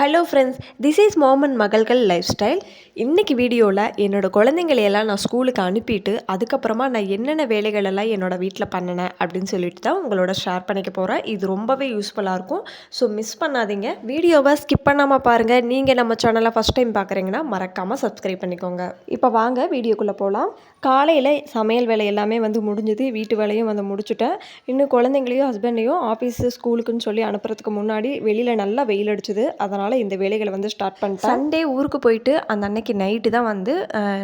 Hello friends this is மோமன் மகள்கள் life style இன்றைக்கி வீடியோவில் என்னோடய குழந்தைங்களையெல்லாம் நான் ஸ்கூலுக்கு அனுப்பிட்டு அதுக்கப்புறமா நான் என்னென்ன வேலைகளெல்லாம் என்னோடய வீட்டில் பண்ணினேன் அப்படின்னு சொல்லிட்டு தான் உங்களோட ஷேர் பண்ணிக்க போகிறேன் இது ரொம்பவே யூஸ்ஃபுல்லாக இருக்கும். ஸோ மிஸ் பண்ணாதீங்க. வீடியோவை ஸ்கிப் பண்ணாமல் பாருங்கள் நீங்கள் நம்ம சேனலை ஃபஸ்ட் டைம் பார்க்குறீங்கன்னா மறக்காமல் சப்ஸ்கிரைப் பண்ணிக்கோங்க. இப்போ வாங்க வீடியோக்குள்ளே போகலாம் காலையில் சமையல் வேலை எல்லாமே வந்து முடிஞ்சது. வீட்டு வேலையும் வந்து முடிச்சுட்டேன். இன்னும் குழந்தைங்களையும் ஹஸ்பண்டையும் ஆஃபீஸு ஸ்கூலுக்குன்னு சொல்லி அனுப்புறதுக்கு முன்னாடி வெளியில் நல்லா வெயில் அடிச்சுது. அதனால் இந்த வேலைகளை வந்து ஸ்டார்ட் பண்ணிட்டேன் சண்டே ஊருக்கு போயிட்டு அந்த அன்னைக்கு நைட்டு தான் வந்து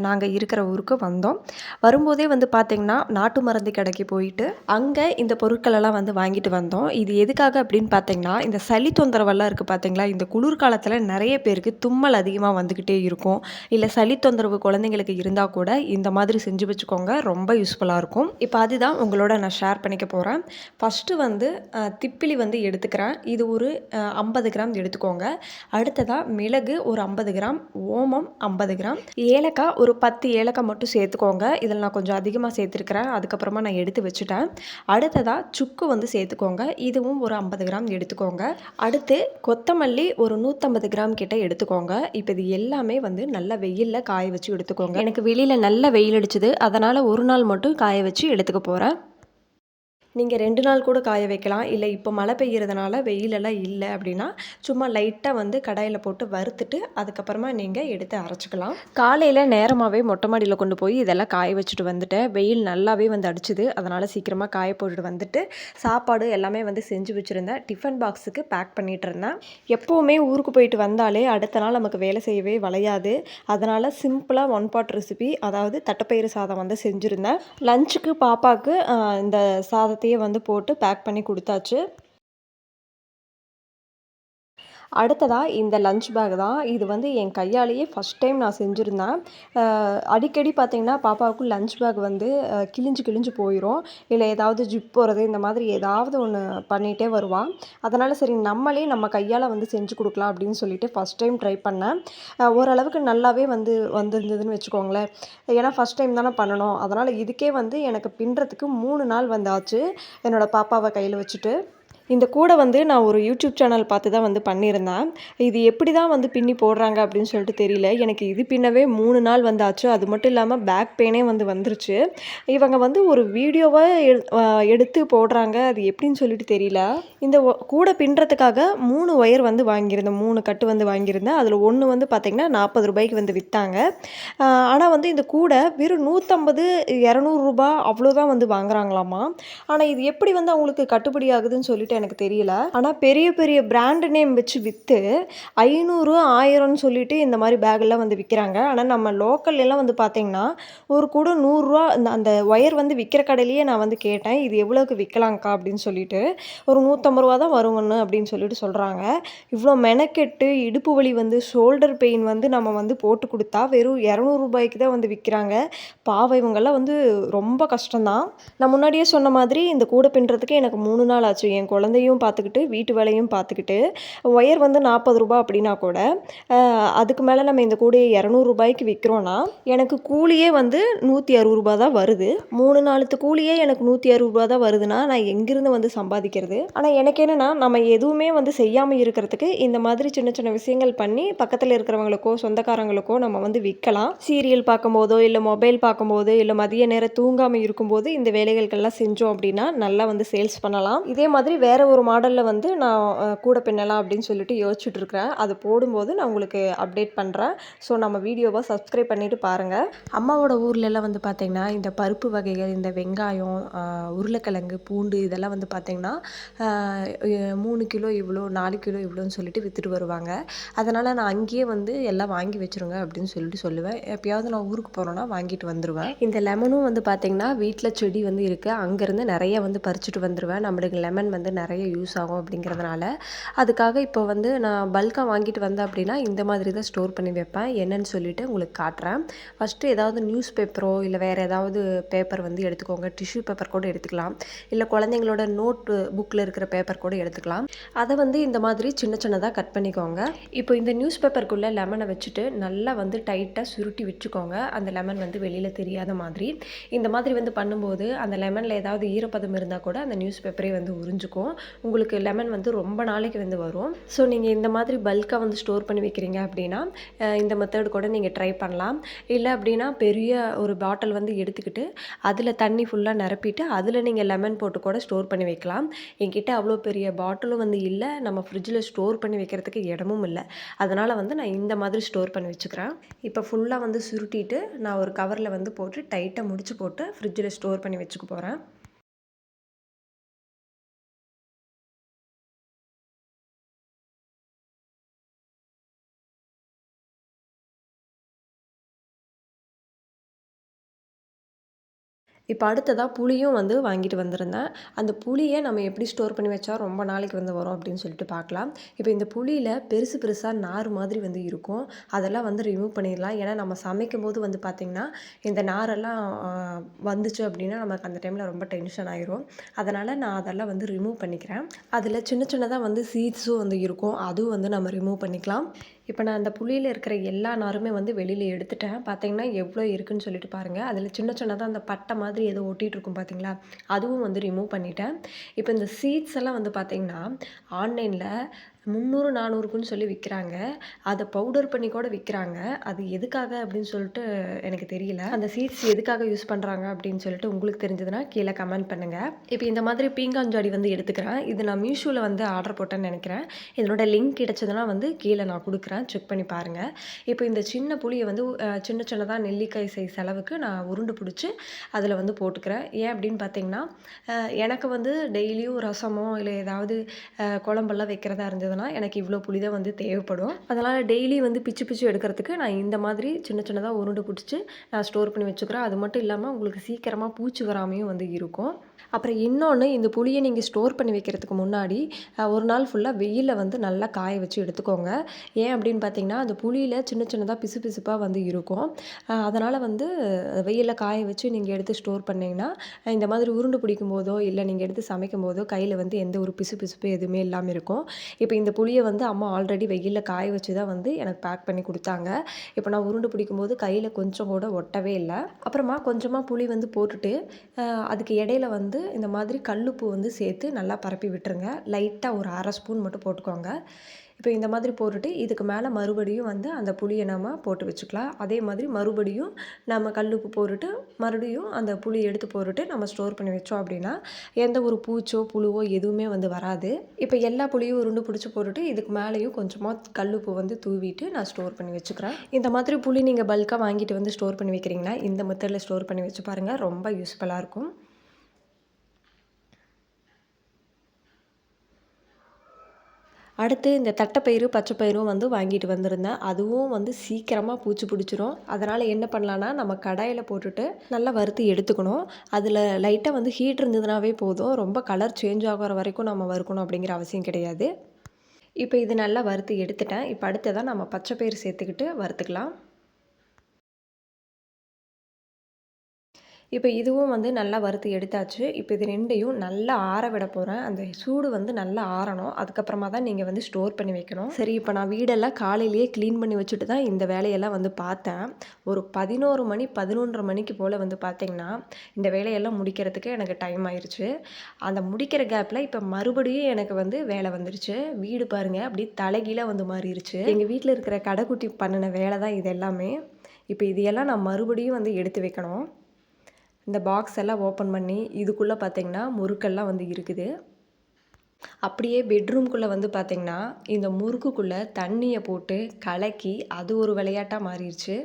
நாங்கள் இருக்கிற ஊருக்கு வந்தோம். வரும்போதே வந்து பார்த்திங்கன்னா நாட்டு மருந்து கடைக்கு போயிட்டு அங்கே இந்த பொருட்களெல்லாம் வந்து வாங்கிட்டு வந்தோம். இது எதுக்காக அப்படின்னு பார்த்தீங்கன்னா இந்த சளி தொந்தரவெல்லாம் இருக்குது பார்த்தீங்களா இந்த குளிர்காலத்தில் நிறைய பேருக்கு தும்மல் அதிகமாக வந்துக்கிட்டே இருக்கும். இல்லை சளி தொந்தரவு குழந்தைங்களுக்கு இருந்தால் கூட இந்த மாதிரி செஞ்சு வச்சுக்கோங்க ரொம்ப யூஸ்ஃபுல்லாக இருக்கும். இப்போ அதுதான் உங்களோட நான் ஷேர் பண்ணிக்க போகிறேன் ஃபஸ்ட்டு வந்து திப்பிலி வந்து எடுத்துக்கிறேன். இது ஒரு ஐம்பது கிராம் எடுத்துக்கோங்க. அடுத்ததாக மிளகு ஒரு ஐம்பது கிராம் ஓமம் ஐம்பது கிராம். ஏலக்காய் ஒரு பத்து ஏலக்காய் மட்டும் சேர்த்துக்கோங்க. இதில் நான் கொஞ்சம் அதிகமாக சேர்த்துருக்கிறேன். அதுக்கப்புறமா நான் எடுத்து வச்சுட்டேன். அடுத்ததாக சுக்கு வந்து சேர்த்துக்கோங்க. இதுவும் ஒரு ஐம்பது கிராம் எடுத்துக்கோங்க. அடுத்து கொத்தமல்லி ஒரு நூற்றம்பது கிராம் கிட்ட எடுத்துக்கோங்க. இப்போ இது எல்லாமே வந்து நல்ல வெயிலில் காய வச்சு எடுத்துக்கோங்க. எனக்கு வெளியில் நல்ல வெயில் அடிச்சுது. அதனால் ஒரு நாள் மட்டும் காய வச்சு எடுத்துக்க போகிறேன் நீங்கள் ரெண்டு நாள் கூட காய வைக்கலாம். இல்லை இப்போ மழை பெய்கிறதுனால வெயிலெல்லாம் இல்லை அப்படின்னா சும்மா லைட்டாக வந்து கடாயில் போட்டு வறுத்துட்டு அதுக்கப்புறமா நீங்கள் எடுத்து அரைச்சிக்கலாம். காலையில் நேரமாகவே மொட்டை மாடியில் கொண்டு போய் இதெல்லாம் காய வச்சுட்டு வந்துட்டேன். வெயில் நல்லாவே வந்து அடிச்சுது. அதனால் சீக்கிரமாக காய போட்டுட்டு வந்துட்டு சாப்பாடு எல்லாமே வந்து செஞ்சு வச்சுருந்தேன். டிஃபன் பாக்ஸுக்கு பேக் பண்ணிகிட்டு இருந்தேன். எப்போவுமே ஊருக்கு போயிட்டு வந்தாலே அடுத்த நாள் நமக்கு வேலை செய்யவே வளையாது. அதனால் சிம்பிளாக ஒன் பாட் ரெசிபி அதாவது தட்டைப்பயிறு சாதம் வந்து செஞ்சுருந்தேன். லஞ்சுக்கு பாப்பாவுக்கு இந்த சாதத்தை எல்லாத்தையும் வந்து போட்டு பேக் பண்ணி கொடுத்தாச்சு. அடுத்ததாக இந்த லஞ்ச் பேக் தான். இது வந்து என் கையாலேயே ஃபஸ்ட் டைம் நான் செஞ்சுருந்தேன். அடிக்கடி பார்த்தீங்கன்னா பாப்பாவுக்கு லஞ்ச் பேக் வந்து கிழிஞ்சு கிழிஞ்சு போயிடும் இல்லை ஏதாவது ஜிப் போகிறது இந்த மாதிரி ஏதாவது ஒன்று பண்ணிகிட்டே வருவாள் அதனால் சரி நம்மளே நம்ம கையால் வந்து செஞ்சு கொடுக்கலாம் அப்படின்னு சொல்லிட்டு ஃபஸ்ட் டைம் ட்ரை பண்ணேன். ஓரளவுக்கு நல்லாவே வந்து வந்திருந்ததுன்னு வச்சுக்கோங்களேன். ஏன்னா ஃபஸ்ட் டைம் தானே பண்ணணும். அதனால் இதுக்கே வந்து எனக்கு பின்னுறதுக்கு மூணு நாள் வந்தாச்சு. என்னோடய பாப்பாவை கையில் வச்சுட்டு. இந்த கூடை வந்து நான் ஒரு யூடியூப் சேனல் பார்த்து தான் வந்து பண்ணியிருந்தேன். இது எப்படி தான் வந்து பின்னி போடுறாங்க அப்படின்னு சொல்லிட்டு தெரியல. எனக்கு இது பின்னவே மூணு நாள் வந்தாச்சு. அது மட்டும் இல்லாமல் பேக் பெயினே வந்து வந்துருச்சு. இவங்க வந்து ஒரு வீடியோவை எடுத்து போடுறாங்க. அது எப்படின்னு சொல்லிட்டு தெரியல. இந்த கூடை பின்னுறதுக்காக மூணு ஒயர் வந்து வாங்கியிருந்தேன். மூணு கட்டு வந்து வாங்கியிருந்தேன். அதில் ஒன்று வந்து பார்த்திங்கன்னா நாற்பது ரூபாய்க்கு வந்து விற்றாங்க ஆனால் வந்து இந்த கூடை வெறும் நூற்றம்பது இரநூறுபா அவ்வளோதான் வந்து வாங்குறாங்களாமா? ஆனால் இது எப்படி வந்து அவங்களுக்கு கட்டுப்படி ஆகுதுன்னு சொல்லிட்டு எனக்கு தெரியல. ஆனால் பெரிய பெரிய பிராண்டு நேம் வச்சு விற்று ஐநூறு ஆயிரம்னு சொல்லிட்டு இந்த மாதிரி பேக்கெல்லாம் வந்து விற்கிறாங்க ஆனால் நம்ம லோக்கல் எல்லாம் வந்து பார்த்தீங்கன்னா ஒரு கூட நூறுரூவா அந்த அந்த ஒயர் வந்து விற்கிற கடையிலேயே நான் வந்து கேட்டேன். இது எவ்வளோக்கு விற்கலாங்க்கா அப்படின்னு சொல்லிட்டு. ஒரு நூற்றம்பது ரூபா தான் வருங்கன்னு அப்படின்னு சொல்லிட்டு சொல்கிறாங்க இவ்வளோ மெனக்கெட்டு இடுப்பு வலி வந்து ஷோல்டர் பெயின் வந்து நம்ம வந்து போட்டு கொடுத்தா வெறும் இரநூறுபாய்க்கு தான் வந்து விற்கிறாங்க பாவம் இவங்கெல்லாம் வந்து ரொம்ப கஷ்டம்தான். நான் முன்னாடியே சொன்ன மாதிரி இந்த கூடை பின்னுறதுக்கு எனக்கு மூணு நாள் ஆச்சு. என் குழந்தையும் பார்த்துக்கிட்டு வீட்டு வேலையும் பார்த்துக்கிட்டு ஒயர் வந்து நாற்பது ரூபாய் அப்படின்னா கூட அதுக்கு மேலே நம்ம இந்த கூடையை இரநூறுபாய்க்கு விற்கிறோன்னா எனக்கு கூலியே வந்து நூற்றி அறுபது ரூபா தான் வருது. மூணு நாளுத்து கூலியே எனக்கு நூற்றி அறுபது ரூபா தான் வருதுன்னா நான் எங்கேருந்து வந்து சம்பாதிக்கிறது? ஆனால் எனக்கு என்னென்னா நம்ம எதுவுமே வந்து செய்யாமல் இருக்கிறதுக்கு இந்த மாதிரி சின்ன சின்ன விஷயங்கள் பண்ணி பக்கத்தில் இருக்கிறவங்களுக்கோ சொந்தக்காரங்களுக்கோ நம்ம வந்து விற்கலாம். சீரியல் பார்க்கும்போதோ இல்லை மொபைல் பார்க்கும்போது இல்லை மதிய நேரம் தூங்காமல் இருக்கும்போது இந்த வேலைகளுக்கெல்லாம் செஞ்சோம் அப்படின்னா நல்லா வந்து சேல்ஸ் பண்ணலாம். இதே மாதிரி வேறு வேறு ஒரு மாடலில் வந்து நான் கூட பின்னலாம் அப்படின்னு சொல்லிட்டு யோசிச்சுட்டு இருக்கிறேன் அது போடும்போது நான் உங்களுக்கு அப்டேட் பண்ணுறேன் ஸோ நம்ம வீடியோவை சப்ஸ்கிரைப் பண்ணிட்டு பாருங்கள் அம்மாவோட ஊர்லெல்லாம் வந்து பார்த்திங்கன்னா இந்த பருப்பு வகைகள் இந்த வெங்காயம் உருளைக்கிழங்கு பூண்டு இதெல்லாம் வந்து பார்த்திங்கன்னா மூணு கிலோ இவ்வளோ நாலு கிலோ இவ்வளோன்னு சொல்லிட்டு விற்றுட்டு வருவாங்க. அதனால் நான் அங்கேயே வந்து எல்லாம் வாங்கி வச்சிருங்க அப்படின்னு சொல்லிட்டு சொல்லுவேன். எப்பயாவது நான் ஊருக்கு போகிறோன்னா வாங்கிட்டு வந்துடுவேன் இந்த லெமனும் வந்து பார்த்திங்கன்னா வீட்டில் செடி வந்து இருக்குது அங்கேருந்து நிறைய வந்து பறிச்சுட்டு வந்துடுவேன் நம்மளுக்கு லெமன் வந்து நிறைய நிறைய யூஸ் ஆகும் அப்படிங்கிறதுனால அதுக்காக இப்போ வந்து நான் பல்காக வாங்கிட்டு வந்தேன் அப்படின்னா இந்த மாதிரி தான் ஸ்டோர் பண்ணி வைப்பேன். என்னன்னு சொல்லிட்டு உங்களுக்கு காட்டுறேன். ஃபஸ்ட்டு ஏதாவது நியூஸ் பேப்பரோ இல்லை வேறு ஏதாவது பேப்பர் வந்து எடுத்துக்கோங்க. டிஷ்யூ பேப்பர் கூட எடுத்துக்கலாம். இல்லை குழந்தைங்களோட நோட் புக்கில் இருக்கிற பேப்பர் கூட எடுத்துக்கலாம். அதை வந்து இந்த மாதிரி சின்ன சின்னதாக கட் பண்ணிக்கோங்க. இப்போ இந்த நியூஸ் பேப்பருக்குள்ளே லெமனை வச்சுட்டு நல்லா வந்து டைட்டாக சுருட்டி வச்சுக்கோங்க. அந்த லெமன் வந்து வெளியில் தெரியாத மாதிரி. இந்த மாதிரி வந்து பண்ணும்போது அந்த லெமனில் ஏதாவது ஈரப்பதம் இருந்தால் கூட அந்த நியூஸ் பேப்பரே வந்து உறிஞ்சிக்கும். உங்களுக்கு லெமன் வந்து ரொம்ப நாளைக்கு வந்து வரும். ஸோ நீங்கள் இந்த மாதிரி பல்காக வந்து ஸ்டோர் பண்ணி வைக்கிறீங்க அப்படின்னா இந்த மெத்தட் கூட நீங்கள் ட்ரை பண்ணலாம். இல்லை அப்படின்னா பெரிய ஒரு பாட்டில் வந்து எடுத்துக்கிட்டு அதில் தண்ணி ஃபுல்லாக நிரப்பிட்டு அதில் நீங்கள் லெமன் போட்டு கூட ஸ்டோர் பண்ணி வைக்கலாம். என்கிட்ட அவ்வளோ பெரிய பாட்டிலும் வந்து இல்லை. நம்ம ஃப்ரிட்ஜில் ஸ்டோர் பண்ணி வைக்கிறதுக்கு இடமும் இல்லை. அதனால் வந்து நான் இந்த மாதிரி ஸ்டோர் பண்ணி வச்சுக்கிறேன். இப்போ ஃபுல்லாக வந்து சுருட்டிட்டு நான் ஒரு கவரில் வந்து போட்டு டைட்டாக முடிச்சு போட்டு ஃப்ரிட்ஜில் ஸ்டோர் பண்ணி வச்சுக்க போகிறேன் இப்போ அடுத்ததாக புளியும் வந்து வாங்கிட்டு வந்திருந்தேன். அந்த புளியை நம்ம எப்படி ஸ்டோர் பண்ணி வச்சா ரொம்ப நாளைக்கு வந்து வரும் அப்படின்னு சொல்லிட்டு பார்க்கலாம். இப்போ இந்த புளியில் பெருசு பெருசாக நார் மாதிரி வந்து இருக்கும். அதெல்லாம் வந்து ரிமூவ் பண்ணிடலாம். ஏன்னா நம்ம சமைக்கும் போது வந்து பார்த்திங்கன்னா இந்த நாரெல்லாம் வந்துச்சு அப்படின்னா நமக்கு அந்த டைமில் ரொம்ப டென்ஷன் ஆயிரும். அதனால் நான் அதெல்லாம் வந்து ரிமூவ் பண்ணிக்கிறேன். அதில் சின்ன சின்னதாக வந்து சீட்ஸும் வந்து இருக்கும். அதுவும் வந்து நம்ம ரிமூவ் பண்ணிக்கலாம். இப்போ நான் அந்த புளியில் இருக்கிற எல்லா நாருமே வந்து வெளியில் எடுத்துட்டேன். பார்த்தீங்கன்னா எவ்வளோ இருக்குன்னு சொல்லிட்டு பாருங்கள் அதில் சின்ன சின்னதாக அந்த பட்டை மாதிரி ஏதோ ஒட்டிகிட்டு இருக்கும் பார்த்தீங்களா அதுவும் வந்து ரிமூவ் பண்ணிட்டேன். இப்போ இந்த சீட்ஸ் எல்லாம் வந்து பார்த்தீங்கன்னா ஆன்லைனில் முந்நூறு நானூறுக்குன்னு சொல்லி விற்கிறாங்க அதை பவுடர் பண்ணி கூட விற்கிறாங்க அது எதுக்காக அப்படின்னு சொல்லிட்டு எனக்கு தெரியல. அந்த சீட்ஸ் எதுக்காக யூஸ் பண்ணுறாங்க அப்படின்னு சொல்லிட்டு உங்களுக்கு தெரிஞ்சதுன்னா கீழே கமெண்ட் பண்ணுங்கள் இப்போ இந்த மாதிரி பீங்காஞ்சாடி வந்து எடுத்துக்கிறேன். இது நான் மீஷோவில் வந்து ஆர்டர் போட்டேன்னு நினைக்கிறேன். இதனோட லிங்க் கிடைச்சதுன்னா வந்து கீழே நான் கொடுக்குறேன். செக் பண்ணி பாருங்கள் இப்போ இந்த சின்ன புளியை வந்து சின்ன சின்னதாக நெல்லிக்காய் சைஸ் அளவுக்கு நான் உருண்டு பிடிச்சி அதில் வந்து போட்டுக்கிறேன். ஏன் அப்படின்னு பார்த்தீங்கன்னா எனக்கு வந்து டெய்லியும் ரசமோ இல்லை ஏதாவது குழம்பெல்லாம் வைக்கிறதா இருந்ததுன்னா எனக்கு இவ்வளோ புளி தான் வந்து தேவைப்படும். அதனால் டெய்லி வந்து பிச்சு பிச்சு எடுக்கிறதுக்கு நான் இந்த மாதிரி சின்ன சின்னதாக உருண்டு பிடிச்சி நான் ஸ்டோர் பண்ணி வச்சுக்கிறேன். அது மட்டும் இல்லாமல் உங்களுக்கு சீக்கிரமாக பூச்சி வராமையும் வந்து இருக்கும். அப்புறம் இன்னொன்று இந்த புளியை நீங்கள் ஸ்டோர் பண்ணி வைக்கிறதுக்கு முன்னாடி ஒரு நாள் ஃபுல்லாக வெயிலில் வந்து நல்லா காய வச்சு எடுத்துக்கோங்க. ஏன் அப்படின்னு பார்த்தீங்கன்னா அந்த புளியில் சின்ன சின்னதாக பிசு பிசுப்பாக வந்து இருக்கும். அதனால் வந்து வெயிலில் காய வச்சு நீங்கள் எடுத்து ஸ்டோர் பண்ணிங்கன்னா இந்த மாதிரி உருண்டு பிடிக்கும் போதோ இல்லை நீங்கள் எடுத்து சமைக்கும் போதோ கையில் வந்து எந்த ஒரு பிசு பிசுப்பு எதுவுமே இல்லாமல் இருக்கும். இப்போ இந்த இந்த புளியை வந்து அம்மா ஆல்ரெடி வெயிலில் காய வச்சு தான் வந்து எனக்கு பேக் பண்ணி கொடுத்தாங்க. இப்போ நான் உருண்டு பிடிக்கும்போது கையில் கொஞ்சம் கூட ஒட்டவே இல்லை. அப்புறமா கொஞ்சமாக புளி வந்து போட்டுட்டு அதுக்கு இடையில வந்து இந்த மாதிரி கல்லுப்பு வந்து சேர்த்து நல்லா பரப்பி விட்டுருங்க. லைட்டாக ஒரு அரை ஸ்பூன் மட்டும் போட்டுக்கோங்க. இப்போ இந்த மாதிரி போட்டுட்டு இதுக்கு மேலே மறுபடியும் வந்து அந்த புளியை நம்ம போட்டு வச்சுக்கலாம். அதே மாதிரி மறுபடியும் நம்ம கல்லுப்பு போட்டுட்டு மறுபடியும் அந்த புளி எடுத்து போட்டுட்டு நம்ம ஸ்டோர் பண்ணி வச்சோம் அப்படின்னா எந்த ஒரு பூச்சோ புழுவோ எதுவுமே வந்து வராது. இப்போ எல்லா புளியும் உருண்டு பிடிச்சி போட்டுட்டு இதுக்கு மேலேயும் கொஞ்சமாக கல்லுப்பு வந்து தூவிட்டு நான் ஸ்டோர் பண்ணி வச்சுக்கிறேன். இந்த மாதிரி புளி நீங்கள் பல்காக வாங்கிட்டு வந்து ஸ்டோர் பண்ணி வைக்கிறீங்கன்னா இந்த மெத்தடில் ஸ்டோர் பண்ணி வச்சு பாருங்கள் ரொம்ப யூஸ்ஃபுல்லாக இருக்கும். அடுத்து இந்த தட்டைப்பயிறு பச்சைப்பயிரும் வந்து வாங்கிட்டு வந்திருந்தேன். அதுவும் வந்து சீக்கிரமாக பூச்சி பிடிச்சிரும். அதனால் என்ன பண்ணலான்னா நம்ம கடாயில் போட்டுட்டு நல்லா வறுத்து எடுத்துக்கணும். அதில் லைட்டாக வந்து ஹீட் இருந்ததுனாவே போதும். ரொம்ப கலர் சேஞ்ச் ஆகிற வரைக்கும் நம்ம வறுக்கணும் அப்படிங்கிற அவசியம் கிடையாது. இப்போ இது நல்லா வறுத்து எடுத்துட்டேன். இப்போ அடுத்ததான் நம்ம பச்சைப்பயிறு சேர்த்துக்கிட்டு வறுத்துக்கலாம். இப்போ இதுவும் வந்து நல்லா வறுத்து எடுத்தாச்சு. இப்போ இது ரெண்டையும் நல்லா ஆற விட போகிறேன் அந்த சூடு வந்து நல்லா ஆறணும். அதுக்கப்புறமா தான் நீங்கள் வந்து ஸ்டோர் பண்ணி வைக்கணும். சரி இப்போ நான் வீடெல்லாம் காலையிலேயே க்ளீன் பண்ணி வச்சுட்டு தான் இந்த வேலையெல்லாம் வந்து பார்த்தேன். ஒரு பதினோரு மணி பதினொன்றரை மணிக்கு போல் வந்து பார்த்தீங்கன்னா இந்த வேலையெல்லாம் முடிக்கிறதுக்கு எனக்கு டைம் ஆயிடுச்சு அந்த முடிக்கிற கேப்பில் இப்போ மறுபடியும் எனக்கு வந்து வேலை வந்துருச்சு. வீடு பாருங்கள் அப்படியே தலைகீழாக வந்து மாறிடுச்சு எங்கள் வீட்டில் இருக்கிற கடைக்குட்டி பண்ணின வேலை தான் இது எல்லாமே. இப்போ இதையெல்லாம் நான் மறுபடியும் வந்து எடுத்து வைக்கணும். இந்த பாக்ஸ் எல்லாம் ஓப்பன் பண்ணி இதுக்குள்ளே பார்த்தீங்கன்னா முறுக்கெல்லாம் வந்து இருக்குது. அப்படியே பெட்ரூம்குள்ளே வந்து பார்த்தீங்கன்னா இந்த முறுக்குக்குள்ளே தண்ணியை போட்டு கலக்கி அது ஒரு விளையாட்டாக மாறிடுச்சு.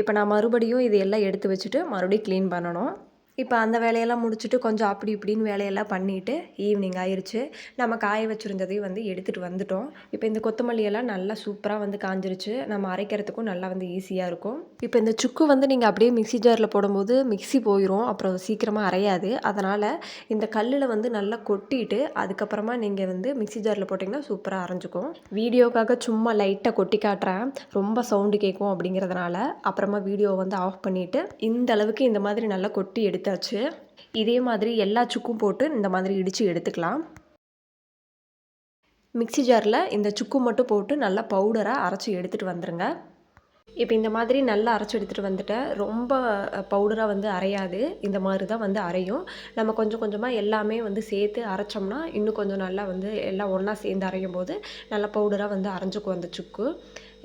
இப்போ நான் மறுபடியும் இது எல்லாம் எடுத்து வச்சுட்டு மறுபடியும் க்ளீன் பண்ணணும். இப்போ அந்த வேலையெல்லாம் முடிச்சுட்டு கொஞ்சம் அப்படி இப்படின்னு வேலையெல்லாம் பண்ணிவிட்டு ஈவினிங் ஆயிடுச்சு நம்ம காய வச்சுருந்ததையும் வந்து எடுத்துகிட்டு வந்துட்டோம். இப்போ இந்த கொத்தமல்லியெல்லாம் நல்லா சூப்பராக வந்து காஞ்சிருச்சு. நம்ம அரைக்கிறதுக்கும் நல்லா வந்து ஈஸியாக இருக்கும். இப்போ இந்த சுக்கு வந்து நீங்கள் அப்படியே மிக்ஸி ஜாரில் போடும்போது மிக்ஸி போயிடும் அப்புறம் சீக்கிரமாக அரையாது. அதனால் இந்த கல்லில் வந்து நல்லா கொட்டிட்டு அதுக்கப்புறமா நீங்கள் வந்து மிக்ஸி ஜாரில் போட்டிங்கன்னா சூப்பராக அரைஞ்சிக்கும். வீடியோக்காக சும்மா லைட்டாக கொட்டி காட்டுறேன். ரொம்ப சவுண்டு கேட்கும் அப்படிங்கிறதுனால அப்புறமா வீடியோ வந்து ஆஃப் பண்ணிவிட்டு இந்த அளவுக்கு இந்த மாதிரி நல்லா கொட்டி எடுத்து எடுத்தாச்சு இதே மாதிரி எல்லா சுக்கும் போட்டு இந்த மாதிரி இடித்து எடுத்துக்கலாம். மிக்ஸி ஜாரில் இந்த சுக்கு மட்டும் போட்டு நல்லா பவுடராக அரைச்சி எடுத்துகிட்டு வந்துடுங்க இப்போ இந்த மாதிரி நல்லா அரைச்சி எடுத்துகிட்டு வந்துட்டேன் ரொம்ப பவுடராக வந்து அரையாது. இந்த மாதிரி தான் வந்து அரையும். நம்ம கொஞ்சம் கொஞ்சமாக எல்லாமே வந்து சேர்த்து அரைச்சோம்னா இன்னும் கொஞ்சம் நல்லா வந்து எல்லாம் ஒன்றா சேர்ந்து அரையும் போது நல்லா பவுடராக வந்து அரைஞ்சிக்கும் அந்த சுக்கு.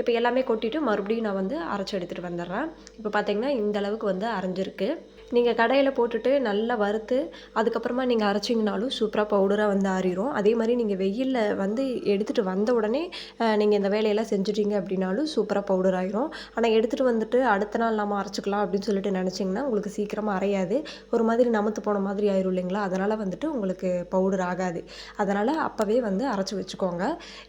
இப்போ எல்லாமே கொட்டிட்டு மறுபடியும் நான் வந்து அரைச்சி எடுத்துகிட்டு வந்துடுறேன். இப்போ பார்த்தீங்கன்னா இந்த அளவுக்கு வந்து அரைஞ்சிருக்கு. நீங்கள் கடையில் போட்டுட்டு நல்லா வறுத்து அதுக்கப்புறமா நீங்கள் அரைச்சிங்கனாலும் சூப்பராக பவுடராக வந்து ஆறிடும் அதே மாதிரி நீங்கள் வெயிலில் வந்து எடுத்துகிட்டு வந்த உடனே நீங்கள் இந்த வேலையெல்லாம் செஞ்சுட்டீங்க அப்படின்னாலும் சூப்பராக பவுடர் ஆயிரும். ஆனால் எடுத்துகிட்டு வந்துட்டு அடுத்த நாள் நம்ம அரைச்சிக்கலாம் அப்படின்னு சொல்லிட்டு நினச்சிங்கன்னா உங்களுக்கு சீக்கிரமாக அரையாது. ஒரு மாதிரி நமத்து போன மாதிரி ஆயிரும் இல்லைங்களா? அதனால் வந்துட்டு உங்களுக்கு பவுடர் ஆகாது. அதனால் அப்போவே வந்து அரைச்சி வச்சுக்கோங்க.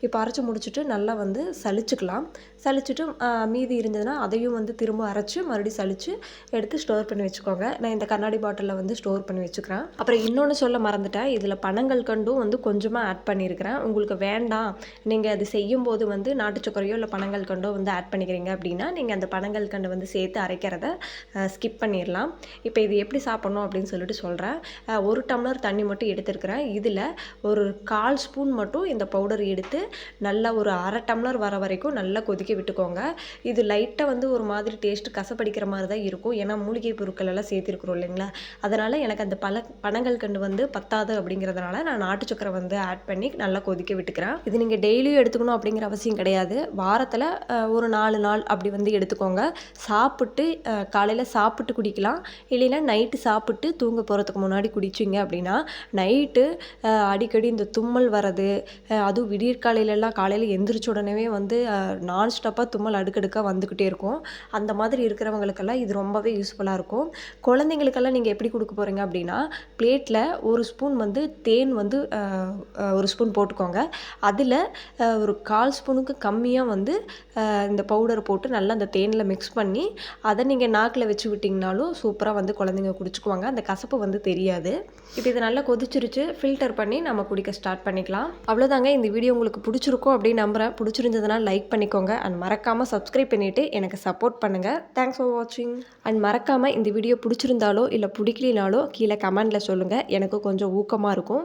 இப்போ அரைச்சி முடிச்சுட்டு நல்லா வந்து சலிச்சுக்கலாம் சலிச்சுட்டு மீதி இருந்ததுன்னா அதையும் வந்து திரும்ப அரைச்சி மறுபடியும் சலித்து எடுத்து ஸ்டோர் பண்ணி வச்சுக்கோங்க. நான் இந்த கண்ணாடி பாட்டிலில் வந்து ஸ்டோர் பண்ணி வச்சுக்கிறேன். அப்புறம் இன்னொன்று சொல்ல மறந்துட்டேன். இதில் பனங்கள் கண்டும் வந்து கொஞ்சமாக ஆட் பண்ணியிருக்கிறேன். உங்களுக்கு வேண்டாம். நீங்கள் அது செய்யும்போது வந்து நாட்டு சக்கரையோ இல்லை பனங்கள் கண்டோ வந்து ஆட் பண்ணிக்கிறீங்க அப்படின்னா நீங்கள் அந்த பனங்கள் கண்டு வந்து சேர்த்து அரைக்கிறத ஸ்கிப் பண்ணிடலாம். இப்போ இது எப்படி சாப்பிட்ணும் அப்படின்னு சொல்லிட்டு சொல்கிறேன் ஒரு டம்ளர் தண்ணி மட்டும் எடுத்துருக்கிறேன். இதில் ஒரு கால் ஸ்பூன் மட்டும் இந்த பவுடர் எடுத்து நல்லா ஒரு அரை டம்ளர் வர வரைக்கும் நல்லா கொதிக்க விட்டுக்கோங்க. இது லைட்டாக வந்து ஒரு மாதிரி டேஸ்ட் கசப்படிக்கிற மாதிரி தான் இருக்கும். ஏன்னா மூலிகை பொருட்கள் எல்லாம் சேர்த்துருக்குறோம் இல்லைங்களா? அதனால் எனக்கு அந்த பல பனங்கள் கண்டு வந்து பத்தாது அப்படிங்கிறதுனால நான் நாட்டு சக்கரை வந்து ஆட் பண்ணி நல்லா கொதிக்க விட்டுக்கிறேன். இது நீங்கள் டெய்லியும் எடுத்துக்கணும் அப்படிங்கிற அவசியம் கிடையாது. வாரத்தில் ஒரு நாலு நாள் அப்படி வந்து எடுத்துக்கோங்க. சாப்பிட்டு காலையில் சாப்பிட்டு குடிக்கலாம். இல்லைன்னா நைட்டு சாப்பிட்டு தூங்க போகிறதுக்கு முன்னாடி குடிச்சிங்க அப்படின்னா நைட்டு அடிக்கடி இந்த தும்மல் வர்றது அதுவும் விடியற்காலையிலலாம் காலையில் எந்திரிச்ச உடனே வந்து நான் ஸ்டாப்பாக தும்மல் அடுக்கடுக்காக வந்துக்கிட்டே இருக்கும். அந்த மாதிரி இருக்கிறவங்களுக்கெல்லாம் இது ரொம்பவே யூஸ்ஃபுல்லாக இருக்கும். குழந்தைங்களுக்கெல்லாம் நீங்கள் எப்படி கொடுக்க போகிறீங்க அப்படின்னா பிளேட்டில் ஒரு ஸ்பூன் வந்து தேன் வந்து ஒரு ஸ்பூன் போட்டுக்கோங்க. அதில் ஒரு கால் ஸ்பூனுக்கு கம்மியாக வந்து இந்த பவுடர் போட்டு நல்லா அந்த தேனில் மிக்ஸ் பண்ணி அதை நீங்கள் நாக்கில் வச்சு விட்டிங்கனாலும் சூப்பராக வந்து குழந்தைங்க குடிச்சுக்குவாங்க. அந்த கசப்பு வந்து தெரியாது. இப்போ இது நல்லா கொதிச்சிருச்சு ஃபில்டர் பண்ணி நம்ம குடிக்க ஸ்டார்ட் பண்ணிக்கலாம். அவ்வளோதாங்க இந்த வீடியோ உங்களுக்கு பிடிச்சிருக்கும் அப்படின்னு நம்புகிறேன் பிடிச்சிருந்ததுன்னா லைக் பண்ணிக்கோங்க. அண்ட் மறக்காமல் சப்ஸ்கிரைப் பண்ணிவிட்டு எனக்கு சப்போர்ட் பண்ணுங்கள் தேங்க்ஸ் ஃபார் வாட்சிங் அண்ட் மறக்காமல் இந்த வீடியோ பிடிச்சிருந்தாலோ இல்லை பிடிக்கலினாலோ கீழே கமெண்டில் சொல்லுங்கள் எனக்கு கொஞ்சம் ஊக்கமாக இருக்கும்.